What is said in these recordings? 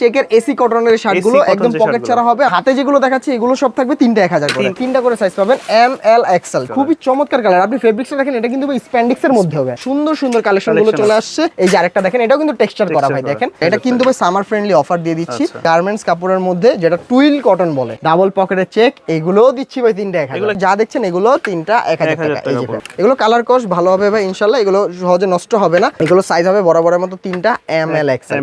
চেকের এসি কটনের শার্টগুলো একদম পকেট ছাড়া হবে। হাতে যেগুলো দেখাচ্ছি এগুলো সব থাকবে তিনটা এক হাজার করে। তিনটা করে সাইজ পাবেন এম এল এক্সেল খুবই চমৎকার কালার আপনি ফেব্রিক্সটা দেখেন এটা কিন্তু স্প্যান্ডিক্স এর মধ্যে হবে। সুন্দর সুন্দর কালেকশনগুলো চলে আসছে। এই যে আরেকটা দেখেন এটাও কিন্তু টেক্সচার করা ভাই দেখেন। এটা কিন্তু ভাই সামার ফ্রেন্ডলি অফার দিয়ে দিচ্ছি। আচ্ছা। গার্মেন্টস কাপড়ের মধ্যে যেটা টুইল কটন বলে। ডাবল পকেটের চেক এগুলোও দিচ্ছি ভাই তিনটা এক হাজার। যা দেখছেন এগুলো তিনটা এক হাজার টাকা। এই যে এগুলো কালার কস ভালো হবে ভাই ইনশাল্লাহ। এগুলো সহজে নষ্ট হবে না। এগুলো সাইজ হবে বরাবরের মতো তিনটা এম এল এক্সেল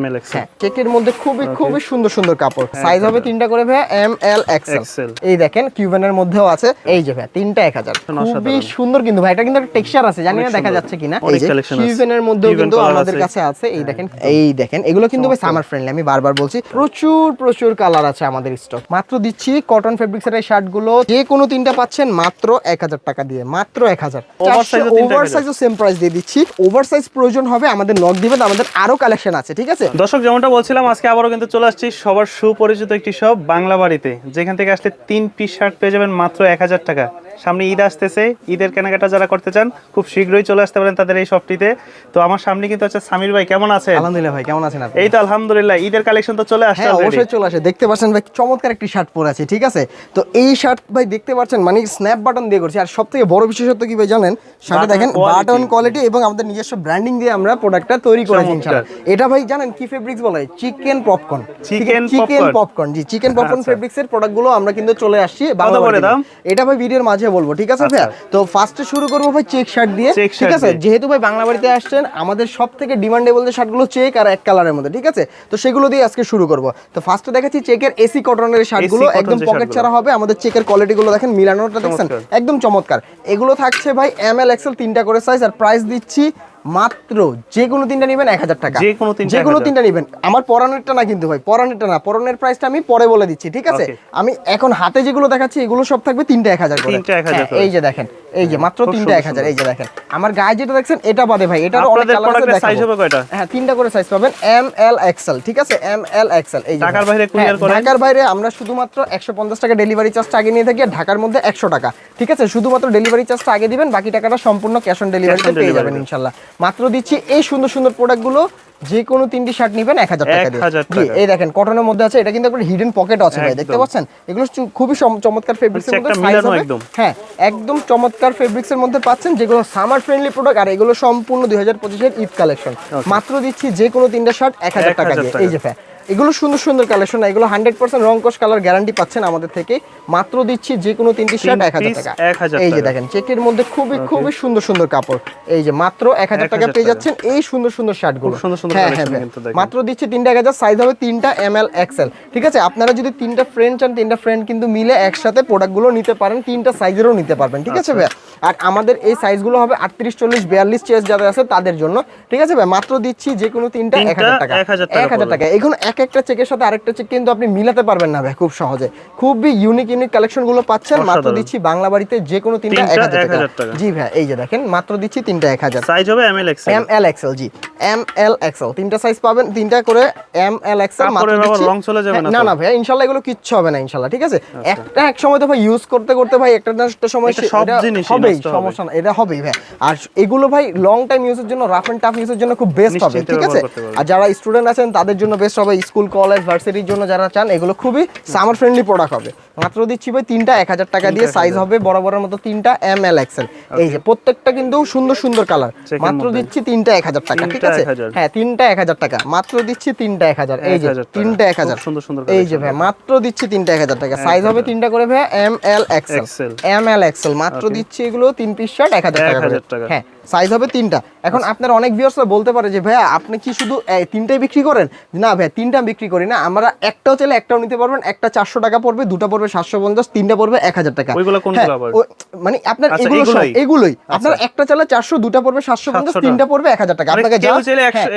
কেকের মধ্যে খুবই খুবই সুন্দর সুন্দর কাপড়। সাইজ হবে তিনটা করে ভাই এম এল এক্সেল এই দেখেন কিউবেনের মধ্যেও আছে। এই যে ভাই তিনটা এক হাজার। খুবই সুন্দর কিন্তু ভাই এটা কিন্তু একটা টেক্সচার আছে জানি না দেখা যাচ্ছে কিনা। এই যে। কিউবেনের মধ্যেও কিন্তু আমাদের কাছে আছে। এই দেখেন এই দেখেন এগুলো কিন্তু ভাই সামার ফ্রেন্ডলি আমি বারবার বলছি প্রচুর প্রচুর কালার আছে আমাদের স্টক মাত্র দিচ্ছি কটন ফেব্রিক্স এর শার্টগুলো যে কোনো তিনটা পাচ্ছেন মাত্র এক হাজার টাকা দিয়ে মাত্র এক হাজার। তিনটা ওভার 1000 সাইজও সেম প্রাইস দিয়ে দিচ্ছি। ওভার সাইজ প্রয়োজন হবে আমাদের নক দিবেন আমাদের আরও কালেকশন আছে ঠিক আছে? দর্শক যেমনটা বলছিলাম আজকে আবারও কিন্তু চলে আসছি সবার সুপরিচিত একটি সব বাংলা বাড়িতে যেখান থেকে আসলে তিন পিস শার্ট পেয়ে যাবেন মাত্র এক হাজার টাকা। সামনে ঈদ আসতেছে ঈদের কেনাকাটা যারা করতে চান খুব শীঘ্রই চলে আসতে পারেন তাদের এই শপটিতে। তো আমার সামনে কিন্তু হচ্ছে সামির ভাই কেমন আছেন? আলহামদুলিল্লাহ ভাই কেমন আছেন আপনি? এই তো আলহামদুলিল্লাহ ঈদের কালেকশন তো চলে আসছে হ্যাঁ অবশ্যই চলে আসে। দেখতে পাচ্ছেন ভাই চমৎকার একটি শার্ট পরে আছে ঠিক আছে? তো এই শার্ট ভাই দেখতে পাচ্ছেন মানে স্ন্যাপ বাটন দিয়ে করছি। আর সব থেকে বড় বিশেষত্ব কি ভাই জানেন? শার্টে দেখেন। বাটন কোয়ালিটি এবং আমাদের নিজস্ব ব্র্যান্ডিং দিয়ে আমরা প্রোডাক্টটা তৈরি করেছি। ইনশাআল্লাহ। এটা ভাই জানেন কি ফেব্রিক্স বলা? হয় chicken popcorn chicken chicken popcorn জি চিকেন পপকর্ন ফেব্রিক্সের প্রোডাক্টগুলো আমরা কিন্তু চলে আসছি বাংলা? এটা ভাই ভিডিওর মাঝে বলব ঠিক আছে ভাইয়া? তো ফার্স্টে শুরু করব ভাই চেক শার্ট দিয়ে ঠিক আছে? যেহেতু ভাই বাংলা বাড়িতে আসছেন আমাদের সব থেকে ডিমান্ডেবল যে শার্টগুলো চেক আর এক কালারের মধ্যে ঠিক আছে? তো সেগুলো দিয়ে আজকে শুরু করব। তো ফার্স্টে দেখাচ্ছি চেকের এসি কটনের শার্টগুলো একদম পকেট ছাড়া হবে আমাদের চেকের কোয়ালিটিগুলো দেখেন মিলানোটা দেখছেন একদম চমৎকার। এগুলো থাকছে ভাই এম এল এক্সেল তিনটা করে সাইজ আর প্রাইস দিচ্ছি মাত্র যে কোনো তিনটা নেবেন এক হাজার টাকা। যে কোনো তিনটা যে কোনো 1000 তিনটা নেবেন। আমার পরানেরটা না কিন্তু ভাই পরানেরটা না। পরানের প্রাইসটা আমি পরে বলে দিচ্ছি ঠিক আছে? আমি এখন হাতে যেগুলো দেখাচ্ছি এগুলো সব থাকবে তিনটা এক হাজার করে। তিনটা 1000 হ্যাঁ, করে। এই যে দেখেন এই যে মাত্র তিনটা এক হাজার এই যে দেখেন। আমার গায়ে যেটা দেখছেন এটা বাদে ভাই অনেক কালার আছে প্রোডাক্টের সাইজ হবে কয়টা? হ্যাঁ তিনটা করে সাইজ পাবেন এম এল এক্সেল ঠিক আছে? এম এল এক্সেল এই ঢাকার বাইরে courier হ্যাঁ, করেন? ঢাকার বাইরে আমরা শুধুমাত্র একশো পঞ্চাশ টাকা ডেলিভারি চার্জটা আগে নিয়ে থাকি আর ঢাকার মধ্যে একশো টাকা ঠিক আছে? শুধুমাত্র ডেলিভারি চার্জটা আগে দিবেন বাকি টাকাটা সম্পূর্ণ ক্যাশ অন ডেলিভারিতে পেয়ে যাবেন তে। ইনশাল্লাহ মাত্র দিচ্ছি এই সুন্দর সুন্দর প্রোডাক্টগুলো যে কোনো তিনটি শার্ট নিবেন এক হাজার টাকা দিয়ে। 1000 জি, টাকা। এই দেখেন কটনের মধ্যে আছে এটা কিন্তু একটা হিডেন পকেট আছে ভাই দেখতে পাচ্ছেন? এগুলো খুবই চমৎকার ফেব্রিক্স এর মধ্যে। হ্যাঁ একদম চমৎকার ফেব্রিক্স এর মধ্যে পাচ্ছেন যেগুলো সামার ফ্রেন্ডলি প্রোডাক্ট আর এগুলো সম্পূর্ণ দুই হাজার পঁচিশের ঈদ কালেকশন মাত্র দিচ্ছি যে কোনো তিনটা শার্ট এক হাজার টাকা 1000 দিয়ে। এই যে ফ্যা এগুলো সুন্দর সুন্দর কালেকশন এগুলো হান্ড্রেড পার্সেন্ট রংকশ কালার গ্যারান্টি পাচ্ছেন আমাদের থেকে। মাত্র দিচ্ছি যে কোনো তিনটি শার্ট এক হাজার টাকা। এই যে দেখেন চেকের মধ্যে খুবই খুবই সুন্দর সুন্দর কাপড়। এই যে মাত্র এক হাজার টাকা পেয়ে যাচ্ছেন এই সুন্দর সুন্দর শার্টগুলো। সুন্দর হ্যাঁ হ্যাঁ মাত্র দিচ্ছি তিনটা এক হাজার সাইজ হবে তিনটা এম এল এক্সেল ঠিক আছে? আপনারা যদি তিনটা ফ্রেন্ড চান তিনটা ফ্রেন্ড কিন্তু মিলে একসাথে প্রোডাক্টগুলো নিতে পারেন তিনটা সাইজেরও নিতে পারবেন। ঠিক আচ্ছা। আছে ভাই? আর আমাদের এই সাইজগুলো হবে আটত্রিশ চল্লিশ বিয়াল্লিশ চেস যাদের আছে তাদের জন্য। ঠিক আছে ভাই? মাত্র দিচ্ছি যে কোনো তিনটা এক হাজার টাকা। এক হাজার টাকা। এখন এক একটা চেকের সাথে আরেকটা চেক কিন্তু আপনি মিলাতে পারবেন না ভাই খুব সহজে। খুবই ইউনিক ইউনিক কালেকশনগুলো পাচ্ছেন মাত্র দিচ্ছি বাংলা বাড়িতে যে কোনো তিনটা এক হাজার টাকা। জি ভাই এই যে দেখেন মাত্র দিচ্ছি তিনটা এক হাজার। সাইজ হবে M L X M L XL জি। এম এল এক্সেল তিনটা সাইজ পাবেন তিনটা করে এম এল এক্সেল মাত্র দিচ্ছি। রং চলে যাবে না না না ভাই ইনশাআল্লাহ এগুলো কিচ্ছু হবে না ইনশাআল্লাহ ঠিক আছে? একটা এক সময় তো ভাই ইউজ করতে করতে ভাই একটা না একটা সময় এটা সব এটা জিনিসই হবেই হবে। সমস্যা না এটা হবেই ভাই। আর এগুলো ভাই লং টাইম ইউজের জন্য রাফ এন্ড টাফ ইউজের জন্য খুব বেস্ট হবে ঠিক আছে। আর যারা স্টুডেন্ট আছেন তাদের জন্য বেস্ট হবে স্কুল কলেজ ভার্সিটির জন্য যারা চান এগুলো খুবই সামার ফ্রেন্ডলি প্রোডাক্ট হবে। মাত্র দিচ্ছি ভাই তিনটা এক হাজার টাকা দিয়ে সাইজ হবে বরাবরের মতো তিনটা এম এল এক্সেল এই যে প্রত্যেকটা কিন্তু সুন্দর সুন্দর কালার মাত্র দিচ্ছি তিনটা এক হাজার টাকা ঠিক আছে? হ্যাঁ তিনটা এক হাজার টাকা। মাত্র দিচ্ছি তিনটা এক হাজার। এই যে তিনটা এক হাজার। সুন্দর সুন্দর এই যে ভাই মাত্র দিচ্ছি তিনটা এক হাজার টাকা। সাইজ হবে তিনটা করে ভাই M L XL M L XL মাত্র দিচ্ছি এগুলো তিন পিস শার্ট এক হাজার টাকা করে। 1000 টাকা। হ্যাঁ সাইজ হবে তিনটা। এখন আপনার অনেক ভিউয়ার্সরা বলতে পারে যে ভাইয়া আপনি কি শুধু তিনটাই বিক্রি করেন? না ভাই তিনটা বিক্রি করি না। আমরা একটাও চাইলে একটাও নিতে পারবেন একটা চারশো টাকা পড়বে দুটো পড়বে সাতশো পঞ্চাশ তিনটা পড়বে এক হাজার টাকা। হ্যাঁ, মানে আপনার আচ্ছা, এগুলো এগুলোই? এগুলোই। আপনার একটা চাইলে চারশো দুটা পড়বে সাতশো পঞ্চাশ তিনটা পড়বে এক হাজার টাকা। মানে আপনাকে হ্যাঁ,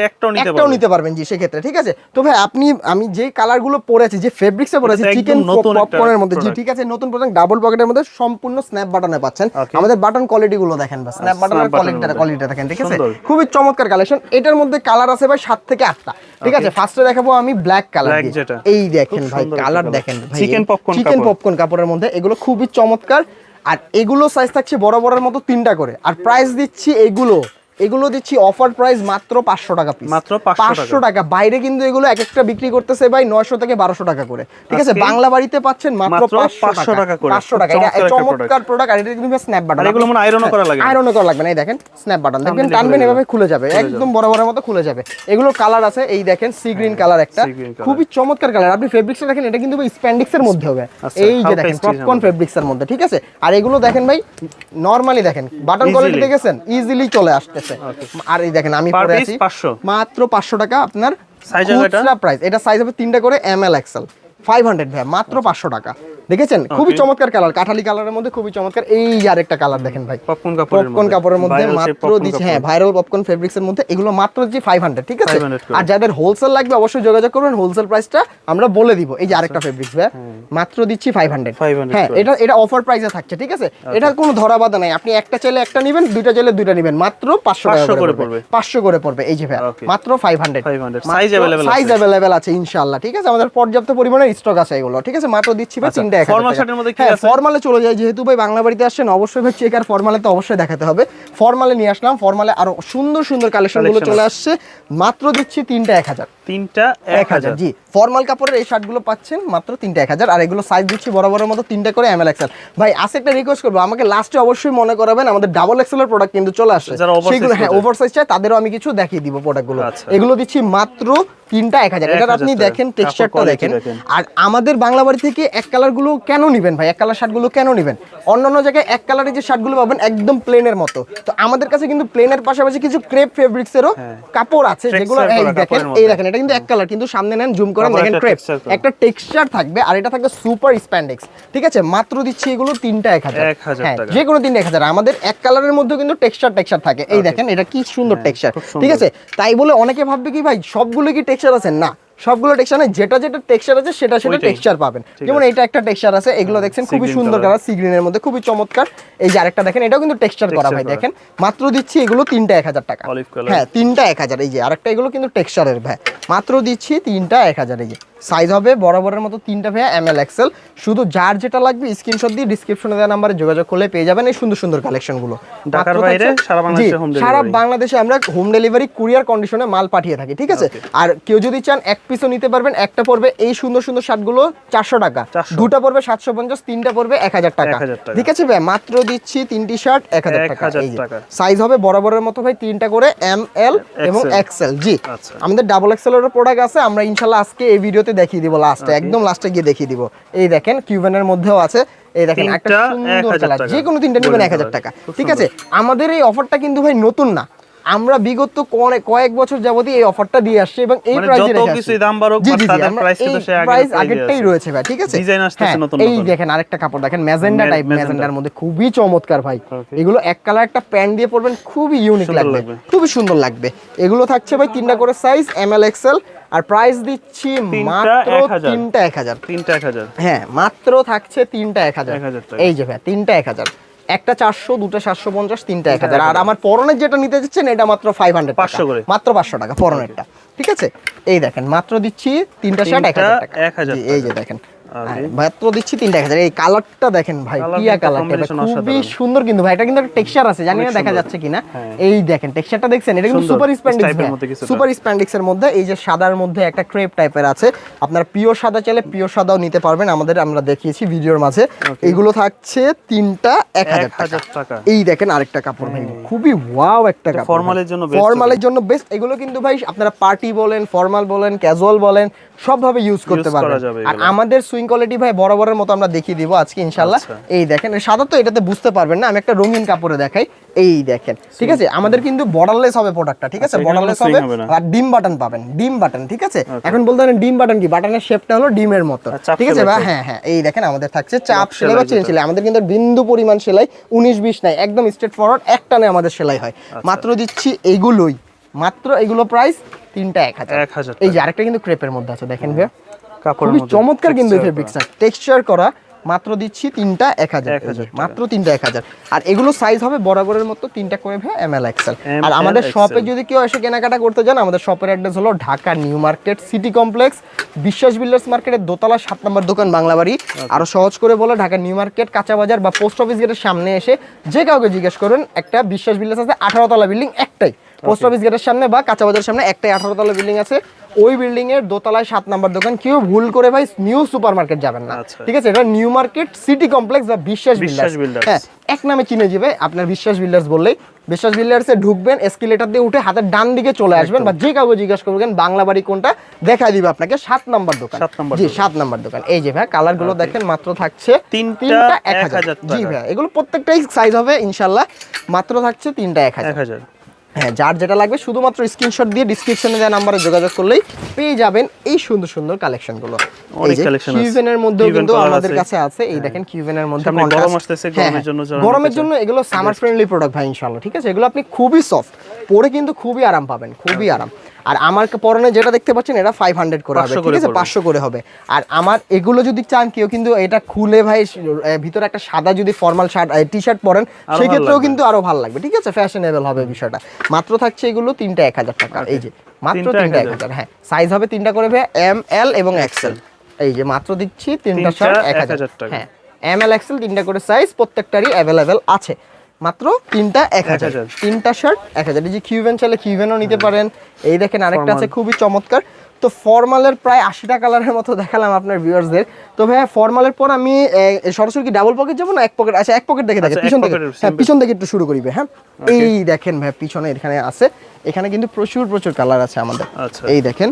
একটাও নিতে পারবেন জি সেক্ষেত্রে ঠিক আছে? তো ভাই আপনি আমি যে কালারগুলো পরেছি যে ফেব্রিক্সে পরেছি এটা চিকেন পপকর্নের মধ্যে জি ঠিক আছে? নতুন প্রোডাক্ট ডাবল পকেটের মধ্যে সম্পূর্ণ স্ন্যাপ বাটনে পাচ্ছেন। আমাদের বাটন কোয়ালিটি গুলো দেখেন বা স্ন্যাপ বাটনের কোয়ালিটিটা কোয়ালিটিটা দেখেন ঠিক আছে? খুবই চমৎকার কালেকশন এটার মধ্যে কালার আছে ভাই সাত থেকে আটটা। ঠিক আছে? ফার্স্টে দেখাবো আমি ব্ল্যাক কালার এই দেখেন ভাই কালার দেখেন ভাই। Chicken popcorn চিকেন পপকর্ন কাপড়ের মধ্যে। এগুলো খুবই চমৎকার। আর এগুলো সাইজ থাকছে বড় বড়ের মতো তিনটা করে। আর প্রাইস দিচ্ছি এগুলো। এগুলো দিচ্ছি অফার প্রাইস মাত্র পাঁচশো টাকা পিস মাত্র পাঁচশো টাকা। বাইরে কিন্তু এগুলো এক একটা বিক্রি করতেছে ভাই নয়শো থেকে বারোশো টাকা করে। ঠিক আছে বাংলা বাড়িতে পাচ্ছেন মাত্র পাঁচশো টাকা। করে। পাঁচশো টাকা। এটা চমৎকার প্রোডাক্ট আর এটা কিন্তু স্ন্যাপ বাটন এগুলো মনে আয়রনও করা লাগে না। আয়রনও করা লাগবে না। এই দেখেন স্ন্যাপ বাটন দেখবেন টানবেন এভাবে খুলে যাবে। একদম বড় বড় মতো খুলে যাবে। এগুলো কালার আছে এই দেখেন সি গ্রিন কালার একটা। খুবই চমৎকার কালার আপনি ফেব্রিক্সটা দেখেন এটা কিন্তু স্প্যান্ডিক্স এর মধ্যে হবে। আচ্ছা, এই যে দেখেন পপকর্ন ফেব্রিক্স এর মধ্যে। ঠিক আছে? আর এগুলো দেখেন ভাই নরমালি দেখেন বাটন কোয়ালিটি দেখেছেন? ইজিলি চলে আসতেছে আর এই দেখেন আমি পরে আছি। মাত্র পাঁচশো টাকা আপনার সাইজ এটা? প্রাইস এটা সাইজ হবে তিনটা করে M L XL five hundred ভাই মাত্র পাঁচশো টাকা। দেখেছেন? খুবই চমৎকার কালার কাঠালি কালারের মধ্যে খুবই চমৎকার। এই যে আরেকটা কালার দেখেন ভাই। পপকর্ন কাপড়ের পপকর্ন কাপড়ের মধ্যে মাত্র দিচ্ছে হ্যাঁ ভাইরাল পপকর্ন ফেব্রিক্স এর মধ্যে। এগুলো মাত্র ফাইভ হান্ড্রেড ঠিক আছে? আর যাদের হোলসেল লাগবে অবশ্যই যোগাযোগ করবেন হোলসেল প্রাইসটা আমরা বলে দিব। এই যে আরেকটা ফেব্রিক্স ভাই মাত্র দিচ্ছি ফাইভ হান্ড্রেড 500 হ্যাঁ এটা এটা অফার প্রাইসে থাকছে ঠিক আছে? এটা কোনো ধরা বাধা নাই। আপনি একটা চাইলে একটা নেবেন দুইটা চাইলে দুইটা নেবেন। মাত্র পাঁচশো টাকা করে পড়বে। পড়বে। পাঁচশো করে পড়বে। এই যে ভাই মাত্র five hundred 500 Size available size. Available আছে ইনশাআল্লাহ ঠিক আছে? আমাদের পর্যাপ্ত পরিমাণে স্টক আছে এগুলো ঠিক আছে? মাত্র দিচ্ছি ভাই মধ্যে কি আছে? ফর্মালে চলে যায় যেহেতু ভাই বাংলা বাড়িতে আসছেন অবশ্যই ভাই চেক আর ফর্মালে তো অবশ্যই দেখাতে হবে। ফর্মালে নিয়ে আসলাম। ফর্মালে আরও সুন্দর সুন্দর কালেকশনগুলো চলে আসছে। মাত্র দিচ্ছি তিনটা এক হাজার। তিনটা এক হাজার। জি ফর্মাল কাপড়ের এই শার্টগুলো পাচ্ছেন মাত্র তিনটা এক হাজার। আর এগুলো সাইজ দিচ্ছি বড় মতো তিনটা করে এম এল এক্সেল ভাই আজকে একটা রিকোয়েস্ট করব। আমাকে লাস্টে অবশ্যই মনে করাবেন আমাদের ডাবল এক্সেলের প্রোডাক্ট কিন্তু চলে আসছে। সেগুলো হ্যাঁ ওভার সাইজ চাই তাদেরও আমি কিছু দেখিয়ে দিব প্রোডাক্টগুলো আচ্ছা। এগুলো দিচ্ছি মাত্র তিনটা এক হাজার। 1000 এটার আপনি দেখেন টেক্সচারটা দেখেন। আর আমাদের বাংলা বাড়ি থেকে এক কালারগুলো কেন নিবেন ভাই? এক কালার শার্টগুলো কেন নিবেন? অন্যান্য জায়গায় এক কালারের যে শার্টগুলো পাবেন একদম প্লেনের মতো। তো আমাদের কাছে কিন্তু প্লেনের পাশাপাশি কিছু ক্রেপ ফেব্রিক্সেরও কাপড় আছে যেগুলো দেখেন এই দেখেন এটা কিন্তু এক কালার কিন্তু সামনে নেন জুম করেন দেখেন ক্রেপ একটা টেক্সচার থাকবে আর এটা থাকবে সুপার স্প্যান্ডেক্স ঠিক আছে? মাত্র দিচ্ছি এগুলো তিনটা এক হাজার। হ্যাঁ যে কোনো তিনটা এক হাজার। আমাদের এক কালারের মধ্যে কিন্তু টেক্সচার টেক্সচার থাকে। এই দেখেন এটা কি সুন্দর টেক্সচার হ্যাঁ। ঠিক আছে? তাই বলে অনেকে ভাববে কি ভাই সবগুলো কি টেক্সচার আছে? না। সবগুলো টেক্সচার নেই যেটা যেটা টেক্সচার আছে সেটা সেটা। টেক্সচার পাবেন। যেমন এটা একটা টেক্সচার আছে এগুলো দেখছেন sea খুবই সুন্দর। কালার সি গ্রিনের মধ্যে খুবই চমৎকার। এই যে আরেকটা দেখেন এটাও কিন্তু টেক্সচার করা ভাই দেখেন। মাত্র দিচ্ছি এগুলো তিনটা এক হাজার টাকা। হ্যাঁ তিনটা এক হাজার এই যে আরেকটা এগুলো কিন্তু টেক্সচারের ভাই। মাত্র দিচ্ছি তিনটা এক হাজার এই যে। সাইজ হবে বরাবরের মতো তিনটা ভাইয়া এম এল এক্সেল শুধু যার যেটা লাগবে স্ক্রিনশট দিয়ে ডিসক্রিপশনে দেওয়া নাম্বারে যোগাযোগ করলে পেয়ে যাবেন এই সুন্দর সুন্দর কালেকশনগুলো ঢাকার বাইরে সারা বাংলাদেশে জি, home সারা বাংলাদেশে আমরা হোম ডেলিভারি কুরিয়ার কন্ডিশনে মাল পাঠিয়ে থাকি ঠিক আছে? আর কেউ যদি চান এক পিসও নিতে পারবেন। একটা পড়বে এই সুন্দর সুন্দর শার্টগুলো চারশো টাকা। দুটা পড়বে সাতশো পঞ্চাশ তিনটা পড়বে এক হাজার টাকা। ঠিক আছে ভাই? মাত্র দিচ্ছি তিনটি শার্ট এক হাজার টাকা। 1000 এই যে টাকা। সাইজ হবে বরাবরের মতো ভাই তিনটা করে এম এল এবং এক্সেল জি আচ্ছা। আমাদের ডাবল এক্সেলের প্রোডাক্ট আছে আমরা ইনশাল্লাহ আজকে এই ভিডিওতে দেখিয়ে দিব লাস্টে একদম লাস্টে গিয়ে দেখিয়ে দিব। এই দেখেন কিউবেনের মধ্যেও আছে। এই দেখেন একটা সুন্দর 1000 যে কোনো তিনটা নেবেন এক হাজার টাকা। ঠিক আছে? আমাদের এই অফারটা কিন্তু ভাই নতুন না। আমরা বিগত কয়েক বছর যাবতই এই অফারটা দিয়ে আসছি এবং এই মানে প্রাইসে যত রেখে কিছুই আসছি। দাম বাড়ুক, তাদের price কিন্তু price আগেরটাই রয়েছে ভাই ঠিক আছে? Design আসতেছে হ্যাঁ, নতুন এই দেখেন আরেকটা কাপড় দেখেন ম্যাজেন্ডা টাইপ। ম্যাজেন্ডার মধ্যে খুবই চমৎকার ভাই। এগুলো এক কালার একটা প্যান্ট দিয়ে পরবেন খুবই ইউনিক লাগবে। খুবই সুন্দর লাগবে। এগুলো থাকছে ভাই তিনটা করে সাইজ এম এল এক্সেল আর প্রাইস দিচ্ছি মাত্র 1000 তিনটা এক হাজার। তিনটা এক হাজার। হ্যাঁ মাত্র থাকছে তিনটা এক হাজার। 1000 এই যে ভাই তিনটা এক হাজার। একটা চারশো দুটা সাতশো পঞ্চাশ তিনটা এক হাজার। আর আমার পরনের যেটা নিতে চাচ্ছেন এটা মাত্র ফাইভ হান্ড্রেড 500 করে। মাত্র পাঁচশো টাকা পরনেরটা। ঠিক আছে? এই দেখেন মাত্র দিচ্ছি তিনটা শার্ট এক হাজার টাকা। 1000 জি, এই যে দেখেন। মাত্র দিচ্ছি তিনটা এক হাজার। এই কালারটা দেখেন ভাই টিয়া কালারটা খুবই সুন্দর কিন্তু ভাই এটা কিন্তু একটা টেক্সচার আছে জানি না দেখা যাচ্ছে কিনা। হ্যাঁ। এই দেখেন টেক্সচারটা দেখছেন? এটা কিন্তু সুপার স্প্যান্ডিক্স type এর মধ্যে কিছুটা। সুপার স্প্যান্ডিক্স এর মধ্যে এই যে সাদার মধ্যে একটা ক্রেপ টাইপের আছে। আপনার পিওর সাদা চাইলে পিওর সাদাও নিতে পারবেন আমাদের আমরা দেখিয়েছি ভিডিওর মাঝে। এইগুলো থাকছে তিনটা এক হাজার টাকা। এই দেখেন আরেকটা কাপড় ভাই খুবই ওয়াও একটা কাপড় এর জন্য ফর্মালের জন্য বেস্ট এগুলো কিন্তু ভাই আপনারা পার্টি বলেন ফর্মাল বলেন ক্যাজুয়াল বলেন সবভাবে ইউজ করতে পারবেন। আর আমাদের সুইং কোয়ালিটি ভাই বরাবরের মতো আমরা দেখিয়ে দিব আজকে ইনশাল্লাহ আচ্ছা। এই দেখেন সাদা তো এটাতে বুঝতে পারবেন না আমি একটা রঙিন কাপড়ে দেখাই। এই দেখেন ঠিক আছে? আমাদের কিন্তু বর্ডারলেস হবে প্রোডাক্টটা ঠিক আছে? আচ্ছা, বর্ডারলেস হবে হবে আর ডিম বাটন পাবেন ডিম বাটন ঠিক আছে? এখন বলতে পারেন ডিম বাটন কি? বাটনের শেপটা হলো ডিমের মতো ঠিক আছে? বা হ্যাঁ হ্যাঁ এই দেখেন আমাদের থাকছে চাপ সেলাই বা চেন সেলাই। আমাদের কিন্তু বিন্দু পরিমাণ সেলাই উনিশ বিশ নাই একদম স্ট্রেট ফরওয়ার্ড এক টানে আমাদের সেলাই হয়। আচ্ছা। মাত্র দিচ্ছি এইগুলোই মাত্র এগুলো প্রাইস তিনটা এক হাজার। 1000 এই যে আরেকটা কিন্তু ক্রেপের মধ্যে আছে দেখেন কাপড়ের খুবই চমৎকার কিন্তু ফেব্রিক্সটা টেক্সচার করা। মাত্র দিচ্ছি তিনটা এক হাজার। মাত্র তিনটা এক হাজার। আর এগুলো সাইজ হবে বরাবরের মতো তিনটা করে ভাই এম এল এক্সেল আর আমাদের শপে যদি কেউ এসে কেনাকাটা করতে চান আমাদের শপের অ্যাড্রেস হলো Dhaka new market city complex Biswas builders মার্কেটের দোতলা সাত নম্বর দোকান বাংলাবাড়ি আরও সহজ করে বলে ঢাকা নিউ মার্কেট কাঁচা বাজার বা পোস্ট অফিস গেটের সামনে এসে যে কাউকে জিজ্ঞেস করুন একটা বিশ্বাস বিল্ডার্স আছে আঠারো তলা বিল্ডিং একটাই। পোস্ট অফিস গেটের সামনে বা কাঁচা বাজারের সামনে একটাই আঠারো তলা বিল্ডিং আছে। ওই বিল্ডিং এর দোতলায় সাত নম্বর দোকান। কেউ ভুল করে ভাই নিউ সুপার মার্কেট যাবেন না। আচ্ছা। ঠিক আছে? এটা নিউ মার্কেট সিটি কমপ্লেক্স বা বিশ্বাস বিল্ডার্স হ্যাঁ এক নামে চিনে যাবে আপনার বিশ্বাস বিল্ডার্স বললেই। বিশ্বাস বিল্ডার্সে ঢুকবেন এসকেলেটার দিয়ে উঠে হাতের ডান দিকে চলে আসবেন বা যে কাউকে জিজ্ঞাসা করবেন বাংলা বাড়ি কোনটা দেখা দিবে আপনাকে সাত নম্বর দোকান। জি সাত নম্বর দোকান। এই যে ভাই কালারগুলো দেখেন মাত্র থাকছে তিনটা এক 1000 হাজার। জি ভাই এগুলো প্রত্যেকটাই সাইজ হবে ইনশাল্লাহ। মাত্র থাকছে তিনটা এক হাজার। হ্যাঁ যার যেটা লাগবে শুধুমাত্র স্ক্রিনশট দিয়ে ডিসক্রিপশনে দেওয়া নাম্বারে যোগাযোগ করলেই পেয়ে যাবেন এই সুন্দর সুন্দর কালেকশনগুলো অনেক collection আছে। কিউভেনের মধ্যেও কিন্তু আমাদের কাছে আছে। এই দেখেন কিউভেনের মধ্যে গরম আসতেছে, হ্যাঁ, গরমের জন্য গরমের জন্য এগুলো সামার ফ্রেন্ডলি প্রোডাক্ট ভাই ইনশাআল্লাহ ঠিক আছে? এগুলো আপনি খুবই সফট পরে কিন্তু খুবই আরাম পাবেন খুবই আরাম। আর আমার পরনে যেটা দেখতে পাচ্ছেন এটা ফাইভ হান্ড্রেড করে হবে ঠিক আছে? পাঁচশো করে হবে। আর আমার এগুলো যদি চান কেউ কিন্তু এটা খুলে ভাই ভিতরে একটা সাদা যদি ফর্মাল শার্ট টি শার্ট পরেন সেক্ষেত্রেও কিন্তু আরও ভালো লাগবে ঠিক আছে? ফ্যাশনেবল হবে বিষয়টা। মাত্র থাকছে এগুলো তিনটা এক হাজার টাকা এই যে মাত্র তিনটা এক হাজার। হ্যাঁ। সাইজ হবে তিনটা করে ভাই এম এল এবং এক্সেল এই যে মাত্র দিচ্ছি তিনটা শার্ট এক হাজার। টাকা। হ্যাঁ। এম এল এক্সেল তিনটা করে সাইজ প্রত্যেকটারই অ্যাভেলেবেল আছে। মাত্র তিনটা এক হাজার। তিনটা শার্ট এক হাজার। এই যে কিউবেন চাইলে কিউবেনও নিতে পারেন। এই দেখেন আরেকটা আছে খুবই চমৎকার। তো ফর্মালের প্রায় আশিটা কালারের মতো দেখালাম আপনার ভিউয়ার্সদের তো ভাইয়া ফর্মালের পর আমি সরাসরি কি ডাবল পকেট যাব না এক পকেট আচ্ছা এক পকেট দেখে দেখে আচ্ছা, পিছন থেকে হ্যাঁ পিছন থেকে একটু শুরু করিবে হ্যাঁ? এই দেখেন ভাই পিছনে এখানে আছে। এখানে কিন্তু প্রচুর প্রচুর কালার আছে আমাদের। আচ্ছা। এই দেখেন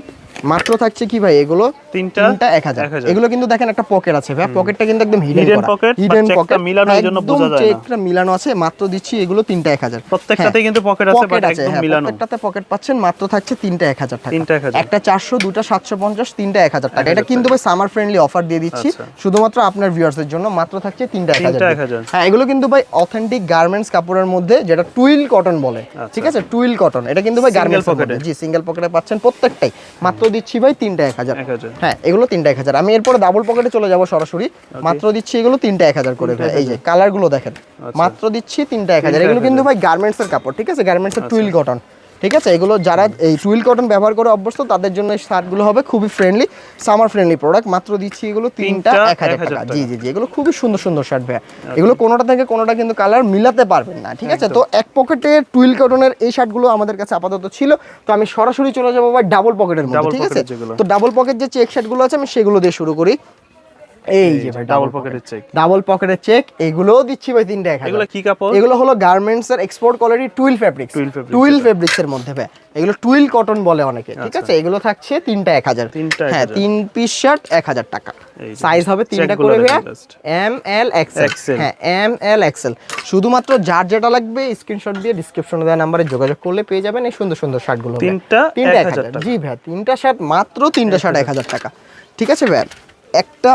মাত্র থাকছে কি ভাই এগুলো তিনটা? তিনটা এক হাজার। 1000 এগুলো কিন্তু দেখেন একটা পকেট আছে ভাই পকেটটা কিন্তু একদম হিডেন পকেট pocket, but checkটা মিলানো এই জন্য বোঝা যায় না। চেকটা মিলানো আছে। মাত্র দিচ্ছি এগুলো তিনটা এক হাজার। প্রত্যেকটাতেই কিন্তু পকেট আছে বাট পকেট একদম হ্যাঁ মিলানো। প্রত্যেকটাতে পকেট পাচ্ছেন মাত্র থাকছে তিনটা এক হাজার টাকা। তিনটা 1000 একটা চারশো দুটা সাতশো পঞ্চাশ তিনটা এক হাজার টাকা। এটা কিন্তু ভাই সামার ফ্রেন্ডলি অফার দিয়ে দিচ্ছি। আচ্ছা। শুধুমাত্র আপনার ভিউয়ার্সের জন্য মাত্র থাকছে তিনটা এক হাজার হ্যাঁ এগুলো কিন্তু ভাই অথেন্টিক গার্মেন্টস কাপড়ের মধ্যে যেটা টুইল কটন বলে। ঠিক আছে? টুইল কটন এটা কিন্তু ভাই গার্মেন্টস এ। জি সিঙ্গেল পকেটে পাচ্ছেন প্রত্যেকটাই। মাত্র দিচ্ছি ভাই তিনটা এক হাজার। হ্যাঁ এগুলো তিনটা এক হাজার। আমি এরপরে ডাবল পকেটে চলে যাব সরাসরি। মাত্র দিচ্ছি এগুলো তিনটা এক হাজার করে এই যে কালারগুলো দেখেন। মাত্র দিচ্ছি তিনটা এক হাজার। এগুলো কিন্তু ভাই গার্মেন্টস এর কাপড় ঠিক আছে? গার্মেন্টস এর টুইল কটন ঠিক আছে? এগুলো যারা এই টুইল কটন ব্যবহার করে অভ্যস্ত তাদের জন্য এই শার্টগুলো হবে খুবই ফ্রেন্ডলি সামার ফ্রেন্ডলি প্রোডাক্ট মাত্র দিচ্ছি এগুলো তিনটা এক হাজার টাকা। জি জি জি এগুলো খুবই সুন্দর সুন্দর শার্ট ভাই এগুলো কোনোটা থেকে কোনোটা কিন্তু কালার মিলাতে পারবেন না ঠিক আছে? তো এক পকেটে টুইল কটনের এই শার্টগুলো আমাদের কাছে আপাতত ছিল। তো আমি সরাসরি চলে যাব ভাই ডাবল পকেটের মধ্যে ঠিক আছে? তো ডাবল পকেট যে চেক শার্টগুলো আছে আমি সেগুলো দিয়ে শুরু করি। এই যে ভাই ডাবল পকেটের চেক ডাবল পকেটের চেক এগুলোও দিচ্ছি ভাই তিনটা এক হাজার। এগুলো কি কাপড়? এগুলো হলো গার্মেন্টস এর export quality twill fabrics twill fabrics এর মধ্যে ভাই। এগুলো টুইল কটন বলে অনেকে ঠিক আছে? এগুলো থাকছে তিনটা এক হাজার। তিনটা হ্যাঁ তিন পিস শার্ট এক হাজার টাকা। সাইজ হবে তিনটা করে ভাইয়া। এম এল এক্সেল হ্যাঁ এম এল এক্সেল শুধুমাত্র যার যেটা লাগবে স্ক্রিনশট দিয়ে ডিসক্রিপশনে দেওয়া নাম্বারে যোগাযোগ করলে পেয়ে যাবেন এই সুন্দর সুন্দর শার্টগুলো। তিনটা তিনটা এক হাজার। জি ভাইয়া তিনটা শার্ট মাত্র তিনটা শার্ট এক হাজার টাকা। ঠিক আছে ভাইয়া? একটা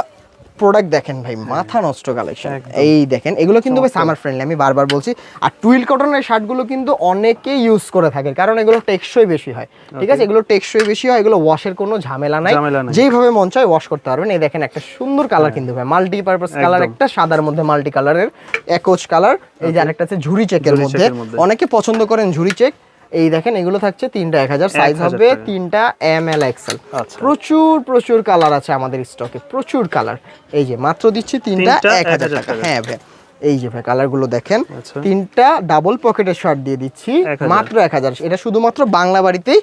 প্রোডাক্ট দেখেন ভাই মাথা নষ্ট কালেকশন এই দেখেন এগুলো কিন্তু ভাই সামার ফ্রেন্ডলি আমি বারবার বলছি। আর টুইল কটনের শার্টগুলো কিন্তু অনেকে ইউজ করে থাকে কারণ এগুলো টেকসই বেশি হয়। ঠিক আছে? এগুলো টেকসই বেশি হয় এগুলো ওয়াশের কোনো ঝামেলা নাই। যেইভাবে মন চায় ওয়াশ করতে পারবেন। এই দেখেন একটা সুন্দর কালার কিন্তু ভাই মাল্টি পারপাস কালার একটা সাদার মধ্যে মাল্টি কালারের একোচ কালার এই যে আরেকটা আছে ঝুরি চেকের মধ্যে। অনেকে পছন্দ করেন ঝুরি চেক এই দেখেন এগুলো থাকছে তিনটা এক হাজার সাইজ হবে তিনটা এম এল এক্সেল। প্রচুর প্রচুর কালার আছে আমাদের স্টকে প্রচুর কালার এই যে মাত্র দিচ্ছি তিনটা এক হাজার টাকা। হ্যাঁ ভাই এই যে ভাই কালারগুলো দেখেন আচ্ছা। তিনটা ডাবল পকেটের শার্ট দিয়ে দিচ্ছি মাত্র এক হাজার এটা শুধুমাত্র বাংলা বাড়িতেই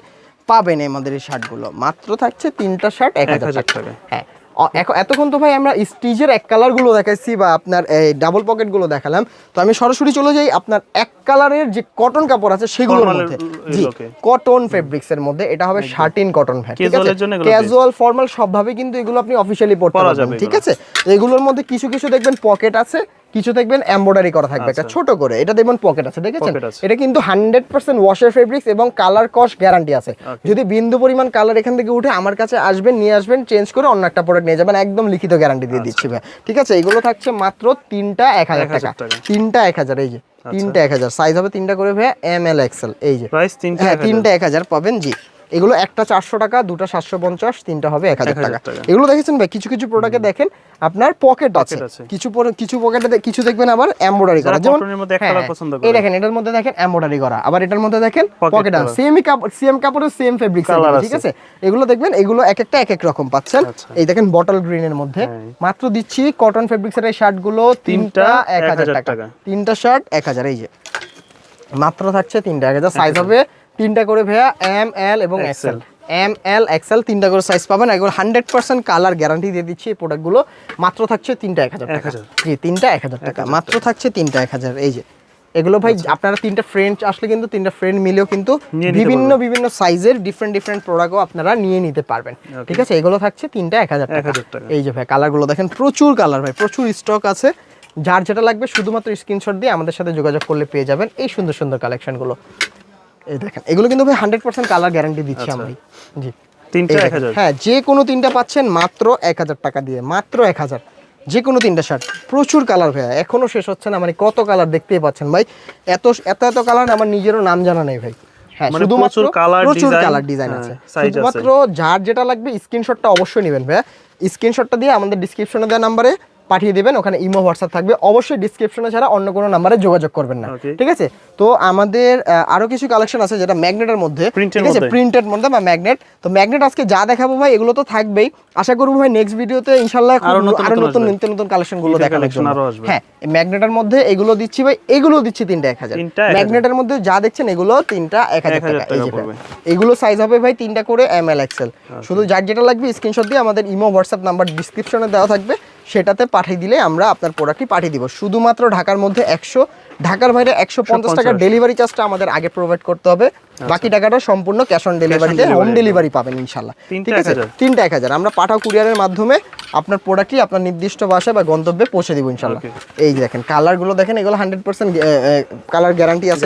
পাবেন আমাদের এই শার্টগুলো মাত্র থাকছে তিনটা শার্ট এক হাজার 1000 টাকা। হ্যাঁ এখন- এতক্ষণ তো ভাই আমরা স্টিজের এক কালারগুলো দেখাচ্ছি বা আপনার এই ডাবল পকেটগুলো দেখালাম। তো আমি সরাসরি চলে যাই আপনার এক কালারের যে কটন কাপড় আছে সেগুলোর মধ্যে। জি কটন ফেব্রিক্স এর মধ্যে। এটা হবে শার্টিন কটন ভ্যাট ঠিক আছে? ক্যাজুয়াল ফর্মাল সবভাবে কিন্তু এগুলো আপনি অফিসিয়ালি পড়তে পারবেন ঠিক আছে? এগুলোর মধ্যে কিছু কিছু দেখবেন পকেট আছে। কিছু দেখবেন এমব্রয়ডারি করা থাকবে একটা ছোট করে। এটা দেখবেন পকেট আছে দেখেছেন। এটা কিন্তু হান্ড্রেড পার্সেন্ট ওয়াশের ফেব্রিক্স এবং কালার কস গ্যারান্টি আছে। যদি বিন্দু পরিমাণ কালার এখান থেকে উঠে আমার কাছে আসবেন নিয়ে আসবেন চেঞ্জ করে অন্য একটা প্রোডাক্ট নিয়ে যাবেন একদম লিখিত গ্যারান্টি দিয়ে দিচ্ছি ভাই। ঠিক আছে? এগুলো থাকছে মাত্র তিনটা এক হাজার 1000 টাকা। তিনটা এক হাজার এই যে। তিনটা এক হাজার। সাইজ হবে তিনটা করে ভাই এম এল এক্সেল এই যে। হ্যাঁ 1000 তিনটা এক হাজার পাবেন জি। এগুলো একটা চারশো টাকা দুটা সাতশো পঞ্চাশ তিনটা হবে এক হাজার টাকা। এগুলো দেখেছেন ভাই? কিছু কিছু প্রোডাক্টে দেখেন আপনার পকেট আছে। কিছু কিছু পকেটে কিছু দেখবেন আবার এমব্রয়ডারি করা। যেমন এর হ্যাঁ, পছন্দ এই দেখেন এটার মধ্যে দেখেন এমব্রয়ডারি করা। আবার এটার মধ্যে দেখেন পকেট আছে। সেমই কাপড় সেম কাপড়ের সেম ফেব্রিক ঠিক আছে। এগুলো দেখবেন এগুলো এক একটা এক এক রকম পাচ্ছেন। আচ্ছা। এই দেখেন বটল গ্রিনের মধ্যে। হ্যাঁ। মাত্র দিচ্ছি কটন ফেব্রিক ফেব্রিক্সের এই শার্টগুলো তিনটা এক হাজার টাকা। টাকা। তিনটা শার্ট এক হাজার এই যে। মাত্র থাকছে তিনটা এক হাজার। সাইজ হবে তিনটা করে ভাইয়া এম এল এবং এক্সেল এম এল এক্সেল তিনটা করে সাইজ পাবেন। এগুলো হান্ড্রেড পার্সেন্ট কালার গ্যারান্টি দিয়ে দিচ্ছি এই প্রোডাক্টগুলো মাত্র থাকছে তিনটা এক হাজার টাকা। জি তিনটা এক হাজার টাকা। মাত্র থাকছে তিনটা এক হাজার। এই যে এগুলো ভাই আপনারা তিনটা ফ্রেন্ড আসলে কিন্তু তিনটা ফ্রেন্ড মিলেও কিন্তু আচ্ছা। বিভিন্ন বিভিন্ন সাইজের ডিফারেন্ট ডিফারেন্ট প্রোডাক্টও আপনারা নিয়ে নিতে পারবেন। ঠিক আছে? এগুলো থাকছে তিনটা এক হাজার টাকা। 1000 টাকা। এই যে ভাই কালারগুলো দেখেন প্রচুর কালার ভাই প্রচুর স্টক আছে। যার যেটা লাগবে শুধুমাত্র স্ক্রিনশট দিয়ে আমাদের সাথে যোগাযোগ করলে পেয়ে যাবেন এই সুন্দর সুন্দর কালেকশনগুলো এই দেখেন এগুলো কিন্তু ভাই হান্ড্রেড পার্সেন্ট কালার গ্যারান্টি দিচ্ছি আমরা জি। তিনটা এক হাজার। হ্যাঁ যে কোনো তিনটা পাচ্ছেন মাত্র এক হাজার টাকা দিয়ে মাত্র এক হাজার। যে কোনো তিনটা শার্ট প্রচুর কালার ভাইয়া এখনও শেষ হচ্ছে না মানে কত কালার দেখতেই পাচ্ছেন ভাই। এত এত এত কালার আমার নিজেরও নাম জানা নেই ভাই। হ্যাঁ মানে শুধুমাত্র প্রচুর কালার ডিজাইন হ্যাঁ, আছে। আছে। শুধুমাত্র যার যেটা লাগবে স্ক্রিনশটটা অবশ্যই নেবেন ভাইয়া। স্ক্রিনশটটা দিয়ে আমাদের ডিসক্রিপশনে দেওয়া নাম্বারে পাঠিয়ে দেবেন ওখানে ইমো হোয়াটসঅ্যাপ থাকবে। অবশ্যই ডিসক্রিপশনে ছাড়া অন্য কোনো নাম্বারে যোগাযোগ করবেন না। ঠিক আছে? তো আমাদের আহ, আরও কিছু কালেকশন আছে যেটা ম্যাগনেটের মধ্যে। ঠিক আছে? মধ্যে। প্রিন্টেড মধ্যে বা ম্যাগনেট তো ম্যাগনেট আজকে যা দেখাবো ভাই এগুলো তো থাকবেই। আশা করব ভাই নেক্সট ভিডিওতে ইনশাল্লাহ আরও নতুন। নিত্য নতুন কালেকশনগুলো ঈদের দেখানোর জন্য। হ্যাঁ ম্যাগনেটের মধ্যে এগুলো দিচ্ছি ভাই এগুলো দিচ্ছি তিনটা এক হাজার। ম্যাগনেটের মধ্যে যা দেখছেন এগুলো তিনটা এক হাজার 1000 টাকা। এগুলো সাইজ হবে ভাই তিনটা করে এম এল এক্সেল শুধু যার যেটা লাগবে স্ক্রিনশট দিয়ে আমাদের ইমো হোয়াটসঅ্যাপ নাম্বার ডিসক্রিপশনে দেওয়া থাকবে। সেটাতে পাঠিয়ে দিলে আমরা আপনার প্রোডাক্টটি পাঠিয়ে দিব। শুধুমাত্র ঢাকার মধ্যে একশো ঢাকার বাইরে একশো পঞ্চাশ টাকা 150 ডেলিভারি চার্জটা আমাদের আগে প্রোভাইড করতে হবে। বাকি টাকাটা সম্পূর্ণ ক্যাশ অন ডেলিভারিতে হোম ডেলিভারি পাবেন ইনশাল্লাহ ঠিক আছে? 1000 তিনটা এক হাজার। আমরা পাঠাও কুরিয়ারের মাধ্যমে আপনার প্রোডাক্টটি আপনার নির্দিষ্ট বাসায় বা গন্তব্যে পৌঁছে দিব ইনশাল্লাহ এই দেখেন কালারগুলো দেখেন এগুলো হান্ড্রেড পার্সেন্ট কালার গ্যারান্টি আছে।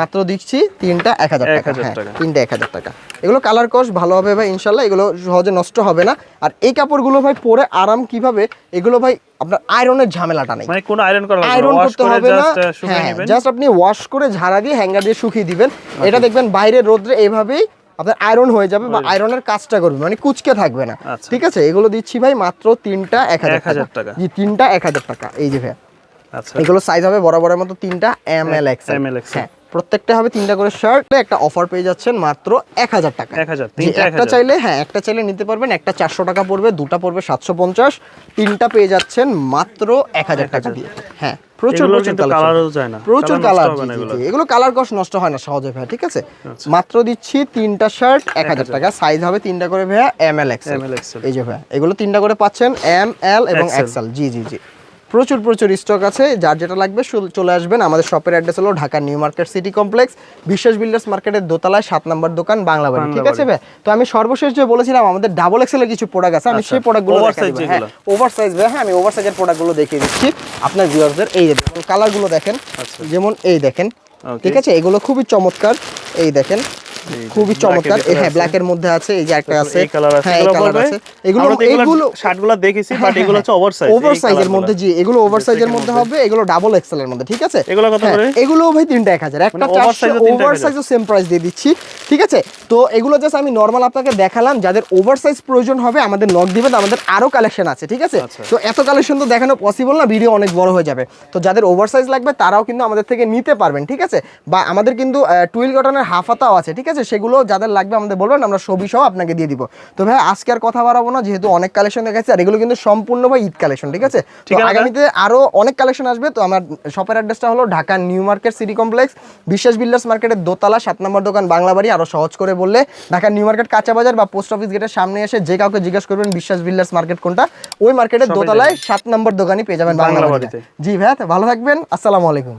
মাত্র দিচ্ছি তিনটা এক হাজার টাকা। হ্যাঁ। তিনটা এক হাজার টাকা। এগুলো কালার কস ভালো হবে ভাই ইনশাল্লাহ এগুলো সহজে নষ্ট হবে না। আর এই কাপড়গুলো ভাই পরে আরাম কীভাবে? এগুলো ভাই আপনার আয়রনের ঝামেলাটা নেই। মানে কোনো আয়রন করা লাগবে আয়রন ওয়াশ করতে করে হবে না। জাস্ট হ্যাঁ জাস্ট আপনি ওয়াশ করে ঝাড়া দিয়ে হ্যাঙ্গার দিয়ে শুকিয়ে দিবেন। এটা দেখবেন বাইরে রোদ্রে এইভাবেই আপনার আয়রন হয়ে যাবে বা আয়রনের কাজটা করবে মানে কুচকে থাকবে না। আচ্ছা। ঠিক আছে? এগুলো দিচ্ছি ভাই মাত্র তিনটা এক হাজার 1000 টাকা। জি তিনটা এক হাজার টাকা। এই যে ভাই আচ্ছা। এগুলো সাইজ হবে বরাবরের মতো তিনটা M L X M L X হ্যাঁ। প্রত্যেকটা হবে তিনটা করে শার্ট একটা অফার পেয়ে যাচ্ছেন মাত্র এক হাজার টাকা। 1000 জি, তিনটা একটা চাইলে হ্যাঁ একটা চাইলে নিতে পারবেন একটা চারশো টাকা পড়বে দুটা পড়বে সাতশো পঞ্চাশ। তিনটা পেয়ে যাচ্ছেন মাত্র এক হাজার টাকা দিয়ে। হ্যাঁ প্রচুর প্রচুর কালারও যায় না। প্রচুর কালার নষ্ট এগুলো। আচ্ছা। কালার কস নষ্ট হয় না সহজে ভাইয়া ঠিক আছে? মাত্র দিচ্ছি তিনটা শার্ট এক হাজার টাকা। সাইজ হবে তিনটা করে ভাইয়া এম এল এক্স ML এই যে ভাইয়া এগুলো তিনটা করে পাচ্ছেন এম এল এবং এক্সেল জি জি জি। প্রচুর প্রচুর স্টক আছে। যার যেটা লাগবে চলে আসবেন। আমাদের শপের অ্যাড্রেস হলো Dhaka new market city complex. Biswas builders মার্কেটের দোতলায় সাত নম্বর দোকান বাংলা বাড়ি ঠিক আছে ভাই? তো আমি সর্বশেষ যে বলেছিলাম আমাদের ডাবল এক্সেলের কিছু প্রোডাক্ট আছে আমি সেই প্রোডাক্টগুলো। ওভার সাইজ ভাই হ্যাঁ আমি ওভার সাইজের প্রোডাক্টগুলো দেখিয়ে দিচ্ছি। আপনার ভিউয়ারদের এই কালারগুলো দেখেন যেমন এই দেখেন ঠিক আছে? এগুলো খুবই চমৎকার। এই দেখেন খুবই চমৎকার। হ্যাঁ আছে। ব্ল্যাকের মধ্যে আছে এই যে একটা আছে। এই কালার আছে। হ্যাঁ এই কালার আছে। এগুলো এগুলো শার্টগুলো দেখেছি বাট এগুলো হচ্ছে ওভার সাইজ ওভার সাইজের মধ্যে জি এগুলো ওভার সাইজের মধ্যে হবে এগুলো ডাবল এক্সেল এর মধ্যে ঠিক আছে? এগুলো কত হ্যাঁ, করে? এগুলো ভাই তিনটা এক হাজার। একটা মানে over size ও তিনটা ওভার 1000 সাইজও সেম প্রাইস দিয়ে দিচ্ছি ঠিক আছে? তো এগুলো জাস্ট আমি নর্মাল আপনাকে দেখালাম যাদের ওভার সাইজ প্রয়োজন হবে আমাদের নক দিবেন আমাদের আরও কালেকশন আছে ঠিক আছে? আচ্ছা। তো এত কালেকশন তো দেখানো পসিবল না ভিডিও অনেক বড় হয়ে যাবে। তো যাদের ওভার সাইজ লাগবে তারাও কিন্তু আমাদের থেকে নিতে পারবেন ঠিক আছে? বা আমাদের কিন্তু টুইল কটনের হাফাতাও আছে ঠিক আছে সেগুলো যাদের লাগবে আমাদের বলবেন আমরা ছবি সহ আপনাকে দিয়ে দিব। তো ভাই আজকে আর কথা বাড়াবো না যেহেতু অনেক কালেকশন দেখাচ্ছে আর এগুলো কিন্তু সম্পূর্ণ ভাই ঈদ কালেকশন ঠিক আছে? আগামীতে আরও অনেক কালেকশন আসবে তো আমার শপের অ্যাড্রেসটা হলো Dhaka new market city complex Biswas builders মার্কেটের দোতলা সাত নম্বর দোকান বাংলা বাড়ি আরও সহজ করে বললে ঢাকা নিউ মার্কেট কাঁচা বাজার বা পোস্ট অফিস গেটের সামনে এসে যে কাউকে জিজ্ঞাসা করবেন বিশ্বাস বিল্ডার্স মার্কেট কোনটা ওই মার্কেটের দোতলায় সাত নম্বর দোকানই পেয়ে যাবেন বাংলা বাংলা বাড়িতে। বাড়িতে। জি ভাই ভালো থাকবেন আসসালামু আলাইকুম।